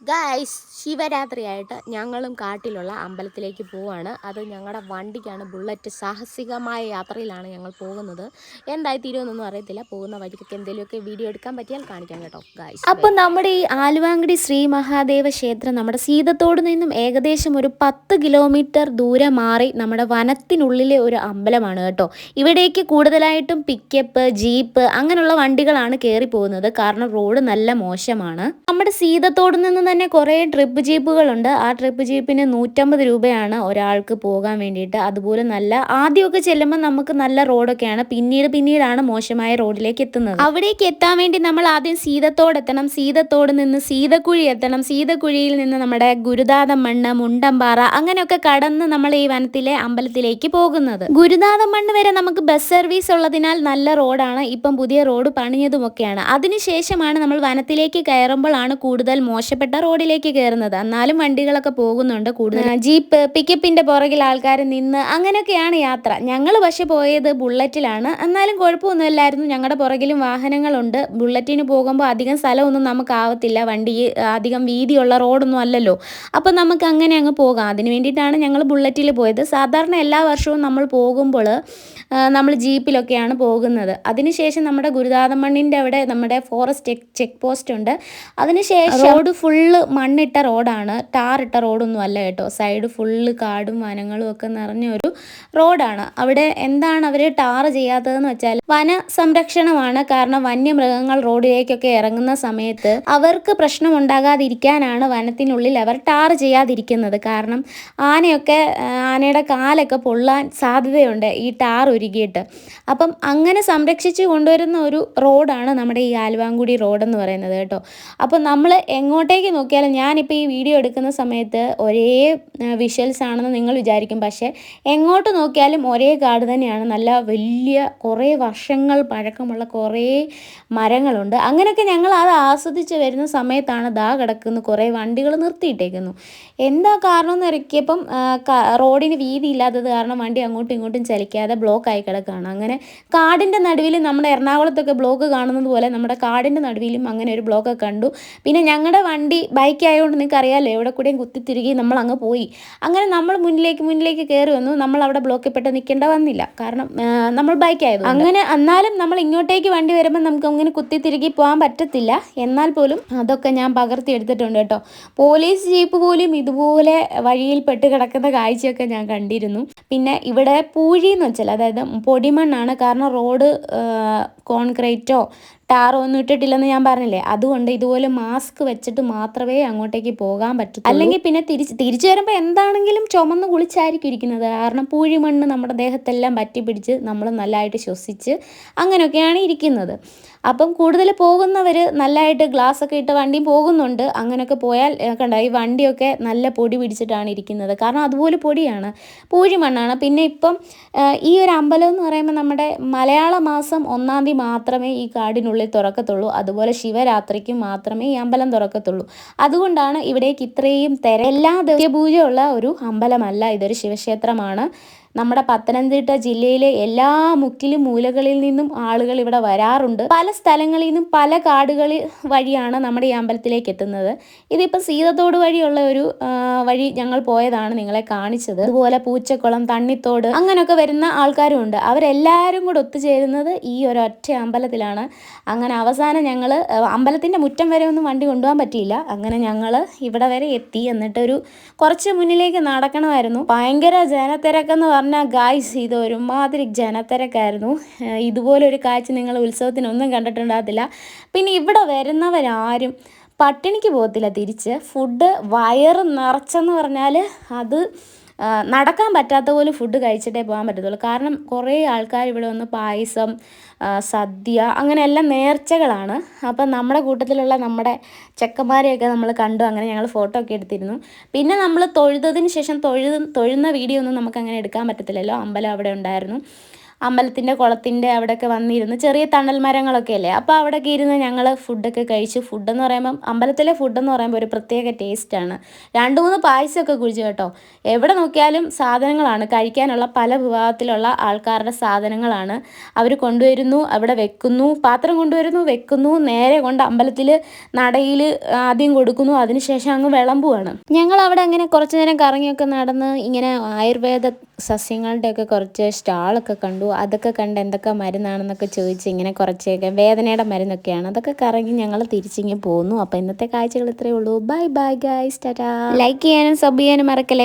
Guys ശിവരാത്രിയായിട്ട് ഞങ്ങളും കാട്ടിലുള്ള അമ്പലത്തിലേക്ക് പോവാണ്. അത് ഞങ്ങളുടെ വണ്ടിക്കാണ് ബുള്ളറ്റ് സാഹസികമായ യാത്രയിലാണ് ഞങ്ങൾ പോകുന്നത്. എന്തായി തീരുമെന്നൊന്നും അറിയത്തില്ല. പോകുന്ന വഴിക്കൊക്കെ എന്തെങ്കിലുമൊക്കെ വീഡിയോ എടുക്കാൻ പറ്റിയാൽ കാണിക്കാം കേട്ടോ ഗായ്സ് അപ്പം നമ്മുടെ ഈ ആലുവാങ്കടി ശ്രീ മഹാദേവ ക്ഷേത്രം നമ്മുടെ സീതത്തോട് നിന്നും ഏകദേശം ഒരു പത്ത് കിലോമീറ്റർ ദൂരെ മാറി നമ്മുടെ വനത്തിനുള്ളിലെ ഒരു അമ്പലമാണ് കേട്ടോ. ഇവിടേക്ക് കൂടുതലായിട്ടും പിക്കപ്പ് ജീപ്പ് അങ്ങനെയുള്ള വണ്ടികളാണ് കയറി പോകുന്നത്. കാരണം റോഡ് നല്ല മോശമാണ്. നമ്മുടെ സീതത്തോട് നിന്ന് തന്നെ കുറേ ട്രിപ്പ് ജീപ്പുകളുണ്ട് ആ ട്രിപ്പ് ജീപ്പിന് നൂറ്റമ്പത് രൂപയാണ് ഒരാൾക്ക് പോകാൻ വേണ്ടിയിട്ട്. അതുപോലെ നല്ല ആദ്യമൊക്കെ ചെല്ലുമ്പോൾ നമുക്ക് നല്ല റോഡൊക്കെയാണ്. പിന്നീട് പിന്നീടാണ് മോശമായ റോഡിലേക്ക് എത്തുന്നത്. അവിടേക്ക് എത്താൻ വേണ്ടി നമ്മൾ ആദ്യം സീതത്തോട് എത്തണം. സീതത്തോട് നിന്ന് സീതക്കുഴി എത്തണം. സീതക്കുഴിയിൽ നിന്ന് നമ്മുടെ ഗുരുദാതം മണ്ണ് മുണ്ടമ്പാറ അങ്ങനെയൊക്കെ കടന്ന് നമ്മൾ ഈ വനത്തിലെ അമ്പലത്തിലേക്ക് പോകുന്നത്. ഗുരുദാതം മണ്ണ് വരെ നമുക്ക് ബസ് സർവീസ് ഉള്ളതിനാൽ നല്ല റോഡാണ്. ഇപ്പം പുതിയ റോഡ് പണിഞ്ഞതുമൊക്കെയാണ്. അതിനുശേഷമാണ് നമ്മൾ വനത്തിലേക്ക് കയറുമ്പോഴാണ് കൂടുതൽ മോശപ്പെട്ട റോഡിലേക്ക് കയറുന്നത് എന്നാലും വണ്ടികളൊക്കെ പോകുന്നുണ്ട് കൂടുതൽ. ജീപ്പ് പിക്കപ്പിന്റെ പുറകിൽ ആൾക്കാർ നിന്ന് അങ്ങനെയൊക്കെയാണ് യാത്ര. ഞങ്ങൾ പക്ഷെ പോയത് ബുള്ളറ്റിലാണ്. എന്നാലും കുഴപ്പമൊന്നുമില്ലായിരുന്നു. ഞങ്ങളുടെ പുറകിലും വാഹനങ്ങളുണ്ട്. ബുള്ളറ്റിന് പോകുമ്പോൾ അധികം സ്ഥലമൊന്നും നമുക്ക് ആവത്തില്ല. വണ്ടി അധികം വീതിയുള്ള റോഡൊന്നും അല്ലല്ലോ. അപ്പം നമുക്ക് അങ്ങനെ അങ്ങ് പോകാം. അതിന് വേണ്ടിയിട്ടാണ് ഞങ്ങൾ ബുള്ളറ്റിൽ പോയത്. സാധാരണ എല്ലാ വർഷവും നമ്മൾ പോകുമ്പോൾ നമ്മൾ ജീപ്പിലൊക്കെയാണ് പോകുന്നത്. അതിനുശേഷം നമ്മുടെ ഗുരുദാതമണ്ണിന്റെ അവിടെ നമ്മുടെ ഫോറസ്റ്റ് ചെക്ക് പോസ്റ്റ് ഉണ്ട്. അതിനുശേഷം റോഡ് ഫുള്ള് മണ്ണിട്ട റോഡാണ്. ടാറിട്ട റോഡൊന്നും അല്ല കേട്ടോ. സൈഡ് ഫുള്ള് കാടും വനങ്ങളും ഒക്കെ നിറഞ്ഞ ഒരു റോഡാണ്. അവിടെ എന്താണ് അവർ ടാർ ചെയ്യാത്തതെന്ന് വെച്ചാൽ വന സംരക്ഷണമാണ്. കാരണം വന്യമൃഗങ്ങൾ റോഡിലേക്കൊക്കെ ഇറങ്ങുന്ന സമയത്ത് അവർക്ക് പ്രശ്നം ഉണ്ടാകാതിരിക്കാനാണ് വനത്തിനുള്ളിൽ അവർ ടാർ ചെയ്യാതിരിക്കുന്നത്. കാരണം ആനയൊക്കെ ആനയുടെ കാലൊക്കെ പൊള്ളാൻ സാധ്യതയുണ്ട് ഈ ടാർ ഉരുകിയിട്ട്. അപ്പം അങ്ങനെ സംരക്ഷിച്ച് കൊണ്ടുവരുന്ന ഒരു റോഡാണ് നമ്മുടെ ഈ ആലുവാങ്കുടി എന്ന് പറയുന്നത് കേട്ടോ. അപ്പോൾ നമ്മൾ എങ്ങോട്ടേക്ക് നോക്കിയാലും ഞാനിപ്പോൾ ഈ വീഡിയോ എടുക്കുന്ന സമയത്ത് ഒരേ വിഷ്വൽസ് ആണെന്ന് നിങ്ങൾ വിചാരിക്കും. പക്ഷേ എങ്ങോട്ട് നോക്കിയാലും ഒരേ കാട് തന്നെയാണ്. നല്ല വലിയ കുറേ വർഷങ്ങൾ പഴക്കമുള്ള കുറേ മരങ്ങളുണ്ട്. അങ്ങനെയൊക്കെ ഞങ്ങൾ അത് ആസ്വദിച്ച് വരുന്ന സമയത്താണ് ദാ കിടക്കുന്ന. കുറേ വണ്ടികൾ നിർത്തിയിട്ടേക്കുന്നു. എന്താ കാരണം എന്ന് ഇറക്കിയപ്പം ക- റോഡിന് വീതി ഇല്ലാത്തത് കാരണം വണ്ടി അങ്ങോട്ടും ഇങ്ങോട്ടും ചലിക്കാതെ ബ്ലോക്ക് ആയി കിടക്കുകയാണ്. അങ്ങനെ കാടിന്റെ നടുവിൽ നമ്മുടെ എറണാകുളത്തൊക്കെ ബ്ലോക്ക് കാണുന്നത് പോലെ നമ്മുടെ കാടിന്റെ നടുവിലും അങ്ങനെ ഒരു ബ്ലോക്ക് കണ്ടു. പിന്നെ ഞങ്ങളുടെ വണ്ടി ബൈക്ക് ആയതുകൊണ്ട് നിങ്ങൾക്ക് അറിയാമല്ലോ എവിടെ കൂടെയും കുത്തിത്തിരുകി നമ്മൾ അങ്ങ് പോയി. അങ്ങനെ നമ്മൾ മുന്നിലേക്ക് മുന്നിലേക്ക് കയറി വന്നു. നമ്മൾ അവിടെ ബ്ലോക്കിൽ പെട്ട് നിൽക്കേണ്ട വന്നില്ല. കാരണം നമ്മൾ ബൈക്ക് ആയത് അങ്ങനെ എന്നാലും നമ്മൾ ഇങ്ങോട്ടേക്ക് വണ്ടി വരുമ്പോൾ നമുക്ക് അങ്ങനെ കുത്തിത്തിരുകി പോകാൻ പറ്റത്തില്ല. എന്നാൽ പോലും അതൊക്കെ ഞാൻ പകർത്തി എടുത്തിട്ടുണ്ട് കേട്ടോ. പോലീസ് ജീപ്പ് പോലും ഇതുപോലെ വഴിയിൽ പെട്ട് കിടക്കുന്ന കാഴ്ചയൊക്കെ ഞാൻ കണ്ടിരുന്നു. പിന്നെ ഇവിടെ പൂഴി എന്ന് വെച്ചാൽ അതായത് പൊടിമണ്ണാണ്. കാരണം റോഡ് കോൺക്രീറ്റോ ടാറോ ഒന്നും ഇട്ടിട്ടില്ലെന്ന് ഞാൻ പറഞ്ഞില്ലേ? അതുകൊണ്ട് ഇതുപോലെ മാസ്ക് വെച്ചിട്ട് മാത്രമേ അങ്ങോട്ടേക്ക് പോകാൻ പറ്റൂ അല്ലെങ്കിൽ പിന്നെ തിരിച്ച് തിരിച്ചു വരുമ്പോൾ എന്താണെങ്കിലും ചുമന്ന് കുളിച്ചായിരിക്കും ഇരിക്കുന്നത്. കാരണം പൂഴിമണ്ണ് നമ്മുടെ ദേഹത്തെല്ലാം പറ്റി പിടിച്ച് നമ്മൾ നല്ലതായിട്ട് ശ്വസിച്ച് അങ്ങനെയൊക്കെയാണ് ഇരിക്കുന്നത്. അപ്പം കൂടുതൽ പോകുന്നവർ നല്ലതായിട്ട് ഗ്ലാസ് ഒക്കെ ഇട്ട് വണ്ടി പോകുന്നുണ്ട്. അങ്ങനെയൊക്കെ പോയാൽ കണ്ട ഈ വണ്ടിയൊക്കെ നല്ല പൊടി പിടിച്ചിട്ടാണ് ഇരിക്കുന്നത്. കാരണം അതുപോലെ പൊടിയാണ്. പൂഴി മണ്ണാണ്. പിന്നെ ഇപ്പം ഈ ഒരു അമ്പലം എന്ന് പറയുമ്പോൾ നമ്മുടെ മലയാള മാസം ഒന്നാം തീയതി മാത്രമേ ഈ കാടിനുള്ളിൽ തുറക്കത്തുള്ളൂ. അതുപോലെ ശിവരാത്രിക്ക് മാത്രമേ ഈ അമ്പലം തുറക്കത്തുള്ളൂ. അതുകൊണ്ടാണ് ഇവിടേക്ക് ഇത്രയും തിര എല്ലാ ദിവ്യപൂജയുള്ള ഒരു അമ്പലമല്ല ഇതൊരു ശിവക്ഷേത്രമാണ്. നമ്മുടെ പത്തനംതിട്ട ജില്ലയിലെ എല്ലാ മുക്കിലും മൂലകളിൽ നിന്നും ആളുകൾ ഇവിടെ വരാറുണ്ട്. പല സ്ഥലങ്ങളിൽ നിന്നും പല കാടുകളിൽ വഴിയാണ് നമ്മുടെ ഈ അമ്പലത്തിലേക്ക് എത്തുന്നത്. ഇതിപ്പോൾ സീതത്തോട് വഴിയുള്ള ഒരു വഴി ഞങ്ങൾ പോയതാണ് നിങ്ങളെ കാണിച്ചത്. അതുപോലെ പൂച്ചക്കുളം തണ്ണിത്തോട് അങ്ങനെയൊക്കെ വരുന്ന ആൾക്കാരും ഉണ്ട്. അവരെല്ലാവരും കൂടെ ഒത്തുചേരുന്നത് ഈ ഒരൊറ്റ അമ്പലത്തിലാണ്. അങ്ങനെ അവസാനം ഞങ്ങൾ അമ്പലത്തിന്റെ മുറ്റം വരെ ഒന്നും വണ്ടി കൊണ്ടുപോകാൻ പറ്റിയില്ല. അങ്ങനെ ഞങ്ങൾ ഇവിടെ വരെ എത്തി. എന്നിട്ടൊരു കുറച്ച് മുന്നിലേക്ക് നടക്കണമായിരുന്നു. ഭയങ്കര ജനത്തിരക്കെന്ന് പറഞ്ഞാൽ ഗായ്സ് ഇത് ഒരുമാതിരി ജനത്തിരക്കായിരുന്നു. ഇതുപോലൊരു കാഴ്ച നിങ്ങൾ ഉത്സവത്തിനൊന്നും കണ്ടിട്ടുണ്ടാകത്തില്ല. പിന്നെ ഇവിടെ വരുന്നവരാരും പട്ടിണിക്ക് പോകത്തില്ല തിരിച്ച്. ഫുഡ് വയറ് നിറച്ചെന്ന് പറഞ്ഞാൽ അത് നടക്കാൻ പറ്റാത്ത പോലെ ഫുഡ് കഴിച്ചിട്ടേ പോകാൻ പറ്റത്തുള്ളൂ. കാരണം കുറേ ആൾക്കാർ ഇവിടെ വന്ന് പായസം സദ്യ അങ്ങനെ എല്ലാം നേർച്ചകളാണ്. അപ്പം നമ്മുടെ കൂട്ടത്തിലുള്ള നമ്മുടെ ചെക്കന്മാരെയൊക്കെ നമ്മൾ കണ്ടു അങ്ങനെ ഞങ്ങൾ ഫോട്ടോ ഒക്കെ എടുത്തിരുന്നു. പിന്നെ നമ്മൾ തൊഴുതതിന് ശേഷം തൊഴുത തൊഴുന്ന വീഡിയോ ഒന്നും നമുക്ക് അങ്ങനെ എടുക്കാൻ പറ്റത്തില്ലല്ലോ. അമ്പലം അവിടെ ഉണ്ടായിരുന്നു. അമ്പലത്തിന്റെ കുളത്തിന്റെ അവിടെയൊക്കെ വന്നിരുന്ന്. ചെറിയ തണൽ മരങ്ങളൊക്കെ അല്ലേ? അപ്പോൾ അവിടെയൊക്കെ ഇരുന്ന് ഞങ്ങൾ ഫുഡൊക്കെ കഴിച്ചു ഫുഡെന്ന് പറയുമ്പം അമ്പലത്തിലെ ഫുഡെന്ന് പറയുമ്പോൾ ഒരു പ്രത്യേക ടേസ്റ്റാണ് രണ്ട് മൂന്ന് പായസമൊക്കെ കുഴിച്ചു കേട്ടോ. എവിടെ നോക്കിയാലും സാധനങ്ങളാണ്. കഴിക്കാനുള്ള പല വിഭാഗത്തിലുള്ള ആൾക്കാരുടെ സാധനങ്ങളാണ്. അവർ കൊണ്ടുവരുന്നു അവിടെ വെക്കുന്നു പാത്രം കൊണ്ടുവരുന്നു വെക്കുന്നു നേരെ കൊണ്ട് അമ്പലത്തിൽ നടയിൽ ആദ്യം കൊടുക്കുന്നു അതിനുശേഷം അങ്ങ് വിളമ്പുവാണ്. ഞങ്ങൾ അവിടെ അങ്ങനെ കുറച്ചു നേരം കറങ്ങിയൊക്കെ നടന്ന് ഇങ്ങനെ ആയുർവേദ സസ്യങ്ങളുടെയൊക്കെ കുറച്ച് സ്റ്റാളൊക്കെ കണ്ടു. അതൊക്കെ കണ്ട് എന്തൊക്കെ മരുന്നാണെന്നൊക്കെ ചോദിച്ച് ഇങ്ങനെ കുറച്ചൊക്കെ വേദനയുടെ മരുന്നൊക്കെയാണ്. അതൊക്കെ കറങ്ങി ഞങ്ങൾ തിരിച്ചിങ്ങനെ പോന്നു. അപ്പോൾ ഇന്നത്തെ കാഴ്ചകൾ ഇത്രയേ ഉള്ളൂ. Bye bye guys tata like ചെയ്യാനും സബ് ചെയ്യാനും മറക്കല്ലേ?